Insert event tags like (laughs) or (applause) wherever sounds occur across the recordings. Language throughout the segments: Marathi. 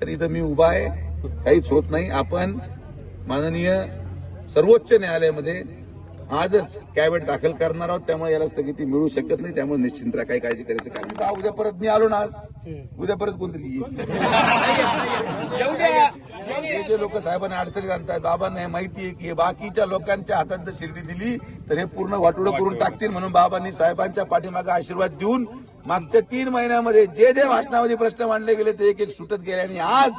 तर इथं मी उभा आहे. काहीच होत नाही. आपण माननीय सर्वोच्च न्यायालयामध्ये आजच कॅबिनेट दाखल करणार आहोत. त्यामुळे याला स्थगिती मिळू शकत नाही. त्यामुळे निश्चिंत राहा, काही काळजी करायचं कारण का उद्या परत मी आलो ना आज. उद्या परत कोणतरी हे जे लोक साहेबांना अडचणीत आणतात बाबांना हे माहिती आहे की हे बाकीच्या लोकांच्या हातात जर शिर्डी दिली तर हे पूर्ण वाटोडं करून टाकतील म्हणून बाबांनी साहेबांच्या पाठीमागे आशीर्वाद देऊन मागच्या तीन महिन्यामध्ये जे जे भाषणामध्ये प्रश्न मांडले गेले ते एक एक सुटत गेले आणि आज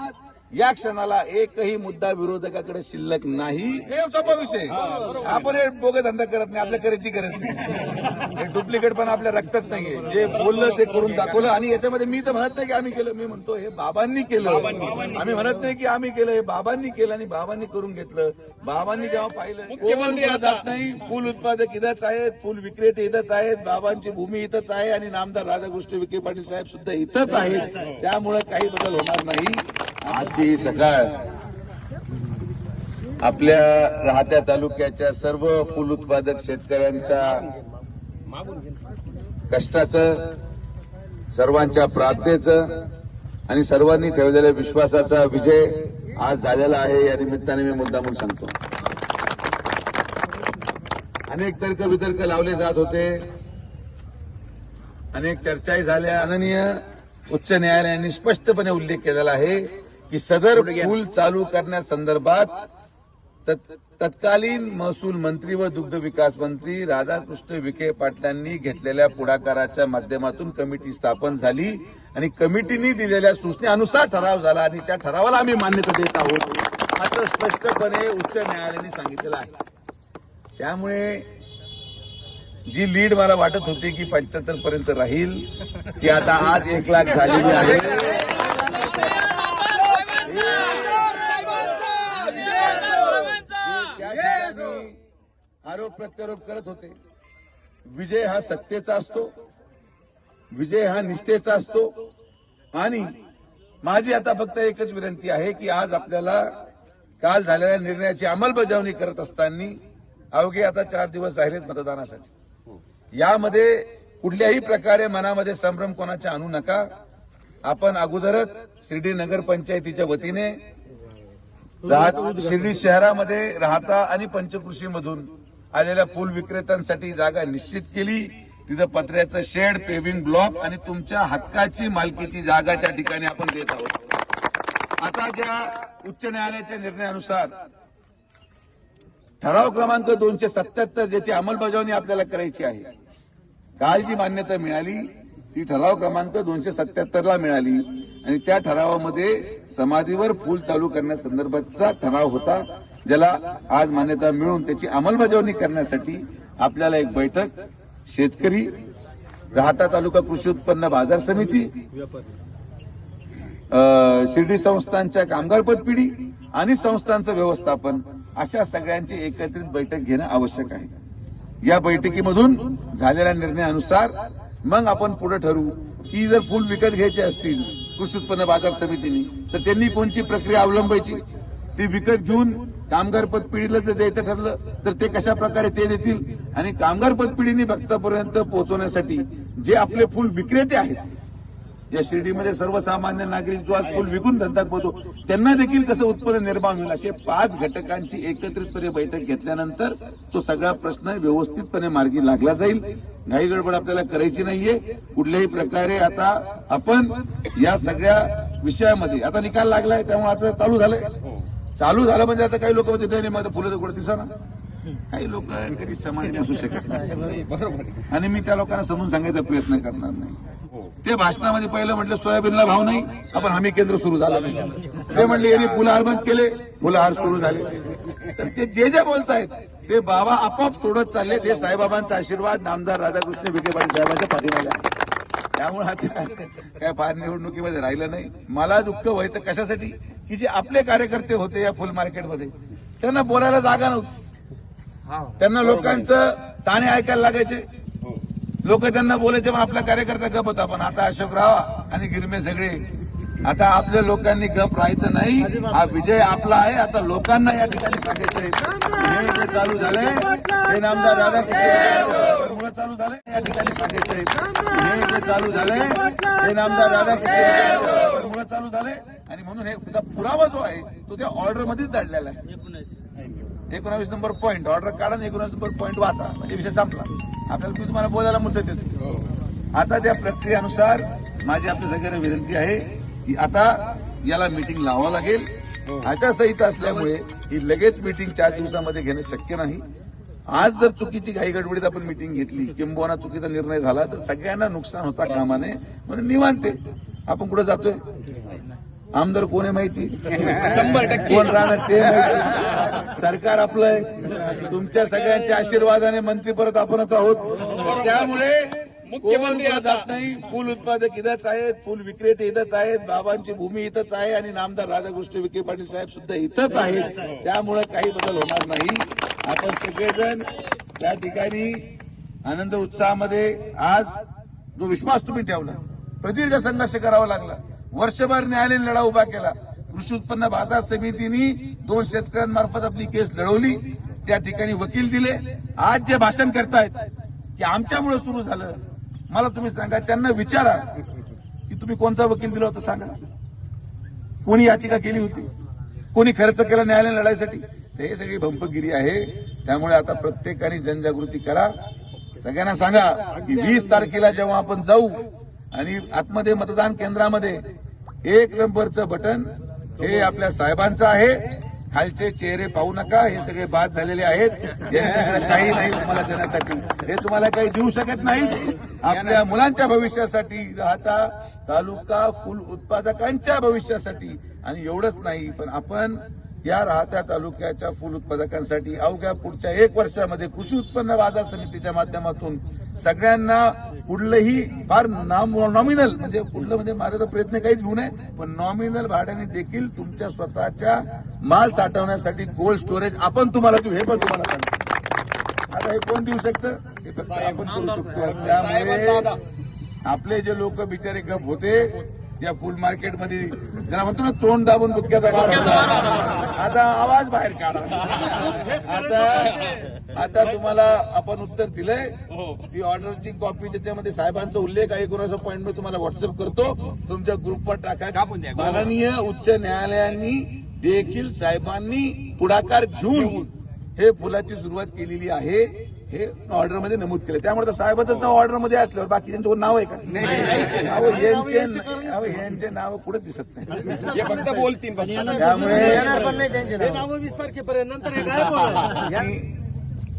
या क्षणाला एकही मुद्दा विरोधकाकडे शिल्लक नाही. हे सोपा विषय. आपण हे बोगे धंदा करत नाही आपल्या करायची गरज नाही. हे डुप्लिकेट पण आपल्या रक्तात नाहीये. जे बोललं ते करून दाखवलं आणि याच्यामध्ये मी तर म्हणत नाही की आम्ही केलं. मी म्हणतो हे बाबांनी केलं. आम्ही म्हणत नाही की आम्ही केलं हे बाबांनी केलं आणि बाबांनी करून घेतलं. बाबांनी जेव्हा पाहिलं जात नाही फुल उत्पादक इथंच आहेत फुल विक्रेते इथंच आहेत बाबांची भूमी इथंच आहे आणि नामदार राधाकृष्ण विखे पाटील साहेब सुद्धा इथंच आहेत. त्यामुळे काही बदल होणार नाही. आजची सकाळ आपल्या राहत्या तालुक्याच्या सर्व फुल उत्पादक शेतकऱ्यांच्या कष्टाचं सर्वांच्या प्रार्थनेचं आणि सर्वांनी ठेवलेल्या विश्वासाचा विजय आज झालेला आहे. या निमित्ताने मी मुद्दा म्हणून सांगतो. अनेक तर्क वितर्क लावले जात होते. अनेक चर्चाही झाल्या. अननीय उच्च न्यायालयाने स्पष्टपणे उल्लेख केलेला आहे. की सदर पूल चालू करण्यासंदर्भात तत्- तत्कालीन महसूल मंत्री व दुग्ध विकास मंत्री राधाकृष्ण विखे पाटलांनी घेतलेल्या पुढाकाराच्या माध्यमातून कमिटी स्थापन झाली आणि कमिटीने दिलेल्या सूचनेनुसार ठराव झाला आणि त्या ठरावाला आम्ही मान्यता देत आहोत असं स्पष्टपणे उच्च न्यायालयाने सांगितलेलं आहे. त्यामुळे जी लीड मला वाटत होती की पंच्याहत्तर पर्यंत राहील ती आता आज एक लाख झालेली आहे त्या ठिकाणी आरोप प्रत्यारोप करत होते. विजय हा सत्तेचा असतो. विजय हा निष्ठेचा असतो. आणि माझी आता फक्त एकच विनंती आहे की आज आपल्याला काल झालेल्या निर्णयाची अंमलबजावणी करत असताना अवघे आता चार दिवस राहिलेत मतदानासाठी. यामध्ये कुठल्याही प्रकारे मनामध्ये संभ्रम कोणाच्या आणू नका. आपण अगोदरच शिर्डी नगरपंचायतीच्या वतीने शिर्डी शहरामध्ये राहता आणि पंचकृषीमधून आलेल्या फुल विक्रेत्यांसाठी जागा निश्चित केली. तिथं पत्र्याचं शेड पेव्हिंग ब्लॉक आणि तुमच्या हक्काची मालकीची जागा त्या ठिकाणी आपण देत आहोत. आता ज्या उच्च न्यायालयाच्या निर्णयानुसार ठराव क्रमांक दोनशे सत्याहत्तर ज्याची अंमलबजावणी आपल्याला करायची आहे काल जी मान्यता मिळाली. ती ठराव क्रमांक दोनशे सत्याहत्तरला मिळाली. आणि त्या ठरावामध्ये समाधीवर फूल चालू करण्यासंदर्भातचा ठराव होता. ज्याला आज मान्यता मिळून त्याची अंमलबजावणी करण्यासाठी आपल्याला एक बैठक शेतकरी राहता तालुका कृषी उत्पन्न बाजार समिती शिर्डी संस्थांच्या कामगार पदपिढी आणि संस्थांचं व्यवस्थापन अशा सगळ्यांची एकत्रित बैठक घेणं आवश्यक आहे. या बैठकीमधून झालेल्या निर्णयानुसार मग आपण पुढे ठरवू. की जर फुल विकत घ्यायचे असतील कृषी उत्पन्न बाजार समितीने तर त्यांनी कोणची प्रक्रिया अवलंबायची? ती विकत घेऊन कामगार पदपिढीला जर द्यायचं ठरलं तर ते कशा प्रकारे ते देतील? आणि कामगार पदपिढीने भक्तापर्यंत पोहोचवण्यासाठी जे आपले फुल विक्रेते आहेत या शिर्डीमध्ये सर्वसामान्य नागरिक जो आज फुल विकून धंदा करतो त्यांना देखील कसं उत्पन्न निर्माण होईल असे पाच घटकांची एकत्रितपणे बैठक घेतल्यानंतर तो सगळा प्रश्न व्यवस्थितपणे मार्गी लागला जाईल. घाई गडबड आपल्याला करायची नाहीये. कुठल्याही प्रकारे आता आपण या सगळ्या विषयामध्ये आता निकाल लागलाय त्यामुळे आता चालू झालंय. चालू झालं म्हणजे आता काही लोक माझं फुलं कुठं दिसा काही लोक कधी समाधानी असू शकत नाही. आणि मी त्या लोकांना समजून सांगायचा प्रयत्न करणार नाही. ते भाषणामध्ये पहिलं म्हटलं सोयाबीनला भाव नाही आपण हमी केंद्र सुरू झालं. नाही ते म्हणले यांनी फुलहार बंद केले फुलहार सुरू झाले. तर ते जे जे बोलतायत ते बाबा आपोआप सोडत चालले. ते साईबाबांचा आशीर्वाद नामदार राधाकृष्ण विखे पाटील साहेबांच्या पाठीमागे आहे. त्यामुळे आता काय फार निवडणुकीमध्ये राहिलं नाही. मला दुःख व्हायचं कशासाठी? की जे आपले कार्यकर्ते होते या फुल मार्केटमध्ये त्यांना बोलायला जागा नव्हती. त्यांना लोकांचं ताणे ऐकायला लागायचे. लोक त्यांना बोलायचे मग आपला कार्यकर्ता गप होता पण आता अशोक राव आणि गिरमे सगळे आता आपल्या लोकांनी गप राहायचं नाही. हा विजय आपला आहे आता लोकांना या ठिकाणी सांगायचंय. हे चालू झालंय. हे नामदार राधाकृष्ण चालू झालंय. या ठिकाणी सांगायचंय. हे चालू झालंय. हे नामदार राधाकृष्ण चालू झालंय. आणि म्हणून हे त्याचा पुरावा जो आहे तो त्या ऑर्डरमध्येच दडलेला आहे. एकोणावीस. नंबर पॉईंट ऑर्डर काढा आणि एकोणावीस नंबर पॉईंट वाचा. म्हणजे विषय संपला. आपल्याला मी तुम्हाला बोलायला मुद्दत देतो. आता त्या प्रक्रियेनुसार माझी आपल्या सगळ्यांना विनंती आहे की आता याला मीटिंग लावावं लागेल. आचारसंहिता असल्यामुळे ही लगेच मीटिंग चार दिवसामध्ये घेणं शक्य नाही. आज जर चुकीची घाई गडबडीत आपण मीटिंग घेतली किंबहुना चुकीचा निर्णय झाला तर सगळ्यांना नुकसान होता कामा नये म्हणून निवांते आपण कुठे जातोय? आमदार कोण आहे माहिती? (laughs) शंभर टक्के. कोण राहणार ते माहिती. सरकार आपलं आहे. तुमच्या सगळ्यांच्या आशीर्वादाने मंत्री परत आपणच आहोत. त्यामुळे मुख्यमंत्री. जात नाही फुल उत्पादक इथंच आहेत फुल विक्रेते इथंच आहेत बाबांची भूमी इथंच आहे आणि नामदार राधाकृष्ण विखे पाटील साहेब सुद्धा इथंच आहेत. त्यामुळे काही बदल होणार नाही. आपण सगळेजण त्या ठिकाणी आनंद उत्साहामध्ये आज जो विश्वास तुम्ही ठेवला प्रदीर्घ संघर्ष करावा लागला. वर्षभर न्यायालयीन लढा उभा केला. कृषी उत्पन्न बाजार समितीने दोन शेतकऱ्यांमार्फत आपली केस लढवली. त्या ठिकाणी वकील दिले. आज जे भाषण करतायत की आमच्यामुळे सुरू झालं मला तुम्ही सांगा त्यांना विचारा की तुम्ही कोणचा वकील दिला होता सांगा. कोणी याचिका केली होती? कोणी खर्च केला न्यायालयीन लढाईसाठी? तर हे सगळी भंपगिरी आहे. त्यामुळे आता प्रत्येकाने जनजागृती करा. सगळ्यांना सांगा की वीस तारखेला जेव्हा आपण जाऊ आणि आतमध्ये मतदान केंद्रामध्ये एक नंबरचं बटन हे आपल्या साहेबांचं आहे. खालचे चेहरे पाहू नका हे सगळे बाद झालेले आहेत. यांच्याकडे काही नाही तुम्हाला देण्यासाठी. हे तुम्हाला काही देऊ शकत नाही. आपल्या मुलांच्या भविष्यासाठी राहता तालुका फुल उत्पादकांच्या भविष्यासाठी. आणि एवढंच नाही पण आपण या राहत्या तालुक्याच्या फुल उत्पादकांसाठी अवघ्या पुढच्या एक वर्षामध्ये कृषी उत्पन्न बाजार समितीच्या माध्यमातून सगळ्यांना कुठलंही फार नॉमिनल म्हणजे कुठलं म्हणजे माझा प्रयत्न काहीच घेऊ नये पण नॉमिनल भाड्याने देखील तुमच्या स्वतःच्या माल साठवण्यासाठी कोल्ड स्टोरेज आपण तुम्हाला देऊ हे पण तुम्हाला सांगतो. आता हे कोण देऊ शकतं? हे फक्त आपण करू शकतो. त्यामुळे आपले जे लोक बिचारे गप होते या फुल मार्केटमध्ये ज्याला म्हणतो ना तोंड दाबून बुक्क्याचा मारा. आता आवाज बाहेर काढा. आता आता तुम्हाला आपण उत्तर दिलंय. ती ऑर्डरची कॉपी त्याच्यामध्ये साहेबांचा उल्लेख आहे. कोणाचा पॉईंट मी तुम्हाला व्हॉट्सअप करतो. तुमच्या ग्रुपवर. टाका. माननीय उच्च न्यायालयांनी देखील साहेबांनी पुढाकार घेऊन. हे फुलाची सुरुवात केलेली आहे. हे ऑर्डरमध्ये नमूद केलं. त्यामुळे तर साहेबाचंच नाव ऑर्डरमध्ये असल्यावर बाकी त्यांच्यावर नाव आहे का? यांचे नाव पुढे दिसत नाही. हे फक्त बोलतील फक्त. त्यामुळे हे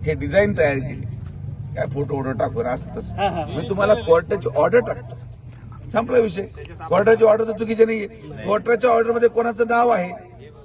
हे डिझाईन तयार केली. काय फोटो ऑर्डर टाकून असं तसं. मी तुम्हाला कोर्टाची ऑर्डर टाकतो. संपला विषय. कोर्टाची ऑर्डर तर चुकीची नाहीये. कोर्टाच्या ऑर्डरमध्ये कोणाचं नाव आहे?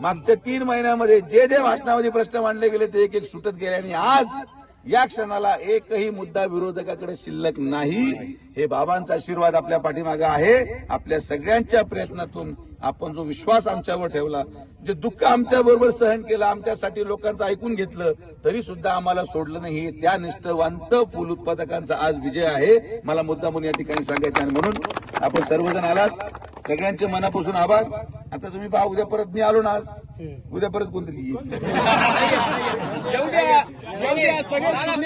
मागच्या तीन महिन्यामध्ये जे जे भाषणामध्ये प्रश्न मांडले गेले ते एक एक सुटत गेले आणि आज या क्षणाला एकही मुद्दा विरोधकाकडे शिल्लक नाही. हे बाबांचा आशीर्वाद आपल्या पाठीमागे आहे. आपल्या सगळ्यांच्या प्रयत्नातून आपण जो विश्वास आमच्यावर ठेवला जे दुःख आमच्या बरोबर सहन केलं आमच्यासाठी लोकांचं ऐकून घेतलं तरी सुद्धा आम्हाला सोडलं नाही. त्या निष्ठवंत फुल उत्पादकांचा आज विजय आहे. मला मुद्दा म्हणून या ठिकाणी सांगायचं आणि म्हणून आपण सर्वजण आलात. सगळ्यांचे मनापासून आभार. आता तुम्ही पहा उद्या परत मी आलो ना उद्या परत कोणतरी (laughs)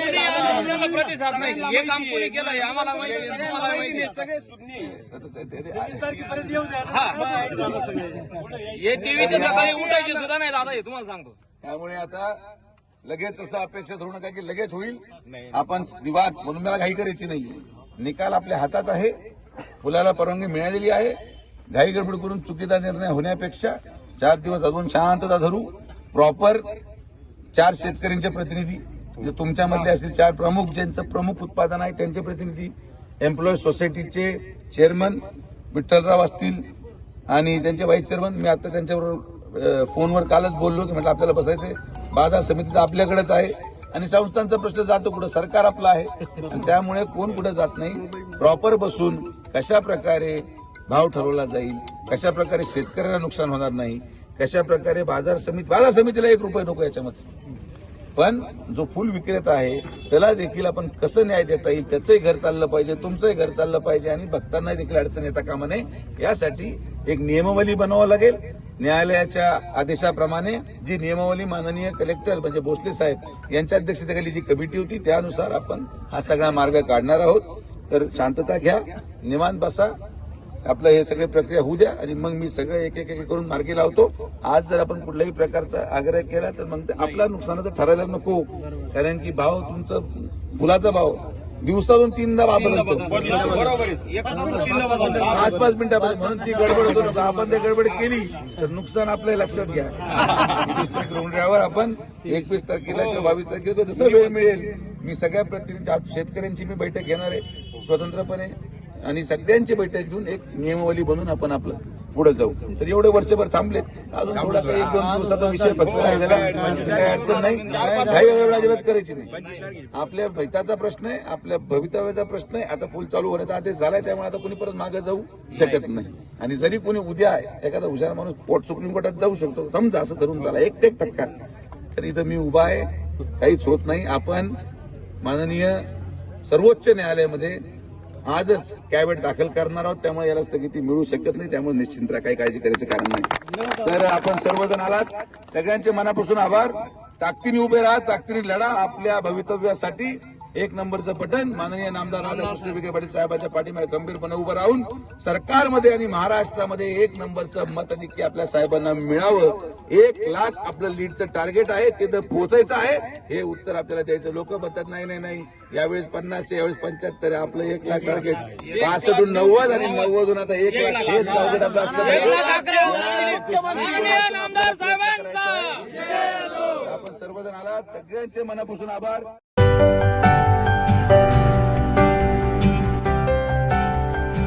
प्रतिसाद नाही. हे काम कोणी केलं हे आम्हाला माहिती आहे, तुम्हाला माहिती आहे. सगळे सुज्ञ वीस तारखेपर्यंत येऊ द्या. ना. झालं सगळं. हे देवीच्या सकाळी उठायचे सुद्धा नाही दादा हे तुम्हाला सांगतो. त्यामुळे आता लगेच असं अपेक्षा धरू नका की लगेच होईल. आपण दिवा म्हणून मला घाई करायची नाही निकाल आपल्या हातात आहे. फुलाला परवानगी मिळालेली आहे. घाई गडबड करून चुकीचा निर्णय होण्यापेक्षा चार दिवस अजून शांतता धरू. प्रॉपर चार शेतकऱ्यांचे प्रतिनिधी म्हणजे तुमच्यामधले असतील चार प्रमुख ज्यांचं प्रमुख उत्पादन आहे त्यांचे प्रतिनिधी एम्प्लॉई सोसायटीचे चेअरमन विठ्ठलराव असतील आणि त्यांचे व्हाईस चेअरमन मी आता त्यांच्याबरोबर फोनवर कालच बोललो की म्हटलं आपल्याला बसायचंय. बाजार समिती तर आपल्याकडेच आहे. आणि संस्थांचा प्रश्न जातो कुठं? सरकार आपलं आहे. त्यामुळे कोण कुठं जात नाही? प्रॉपर बसून कशा प्रकारे भाव ठरवला जाईल. कशा प्रकारे शेतकऱ्यांना नुकसान होणार नाही कशा प्रकारे बाजार समिती बाजार समितीला एक रुपये नको याच्यामध्ये. पण जो फुल विक्रेता आहे त्याला देखील आपण कसं न्याय देता येईल त्याचंही घर चाललं पाहिजे तुमचंही घर चाललं पाहिजे आणि भक्तांना देखील अडचण येता कामा नये. यासाठी एक नियमावली बनवावं लागेल. न्यायालयाच्या आदेशाप्रमाणे जी नियमावली माननीय कलेक्टर म्हणजे भोसले साहेब यांच्या अध्यक्षतेखाली जी कमिटी होती त्यानुसार आपण हा सगळा मार्ग काढणार आहोत. तर शांतता घ्या निवांत बसा. आपलं हे सगळे प्रक्रिया होऊ द्या आणि मग मी सगळं एक एक एक करून मार्गी लावतो. आज जर आपण कुठल्याही प्रकारचा आग्रह केला तर मग ते आपला नुकसानाचं ठरायला नको. कारण की भाव तुमचं फुलाचा भाव दिवसातून तीनदा बदलतात. पाच पाच मिनिटामध्ये म्हणून ती गडबड होतो आपण ते गडबड केली तर नुकसान आपल्या लक्षात घ्या. रोवण्यावर आपण एकवीस तारखेला किंवा बावीस तारखेला जसं वेळ मिळेल मी सगळ्या प्रतिनिधी आज शेतकऱ्यांची मी बैठक घेणार आहे. स्वतंत्रपणे आणि सगळ्यांची बैठक घेऊन एक नियमावली बनवून आपण आपलं पुढे जाऊ. तर एवढे वर्षभर थांबलेत. अजून थोडा काही एक दोन दिवसाचा विषय फक्त राहिलेला. काही अडचण नाही. काही वेळेला अजिबात करायची नाही. आपल्या भैताचा प्रश्न आहे आपल्या भवितव्याचा प्रश्न आहे. आता पूल चालू होण्याचा आदेश झालाय त्यामुळे आता कोणी परत मागे जाऊ शकत नाही. आणि जरी कोणी उद्या एखादा हुशार माणूस पोट सुप्रीम कोर्टात जाऊ शकतो समजा असं धरून झाला एक एक टक्का. तर इथं मी उभा आहे काहीच होत नाही. आपण माननीय सर्वोच्च न्यायालयामध्ये आजच कॅबिनेट दाखल करणार आहोत त्यामुळे याला स्थगिती मिळू शकत नाही त्यामुळे निश्चिंत काही काळजी करायचं कारण नाही. तर आपण सर्वजण आलात. सगळ्यांचे मनापासून आभार. ताकदीने उभे राहा ताकदीने लढा आपल्या भवितव्यासाठी. एक नंबरचं बटन माननीय नामदार राधाकृष्ण विखे पाटील साहेबांच्या पाठीमागे गंभीरपणे उभं राहून सरकारमध्ये आणि महाराष्ट्रामध्ये एक नंबरचं मताधिक्य आपल्या साहेबांना मिळावं. एक लाख आपलं लीडचं टार्गेट आहे ते तर पोहोचायचं आहे. हे उत्तर आपल्याला द्यायचं. लोक म्हणतात नाही नाही नाही. यावेळेस पन्नास यावेळेस पंच्याहत्तर. आपलं एक लाख टार्गेट पासष्टून नव्वद आणि नव्वदून आता एक लाख. हेच टार्गेट आपलं साहेबांचा. आपण सर्वजण आलात. सगळ्यांचे मनापासून आभार.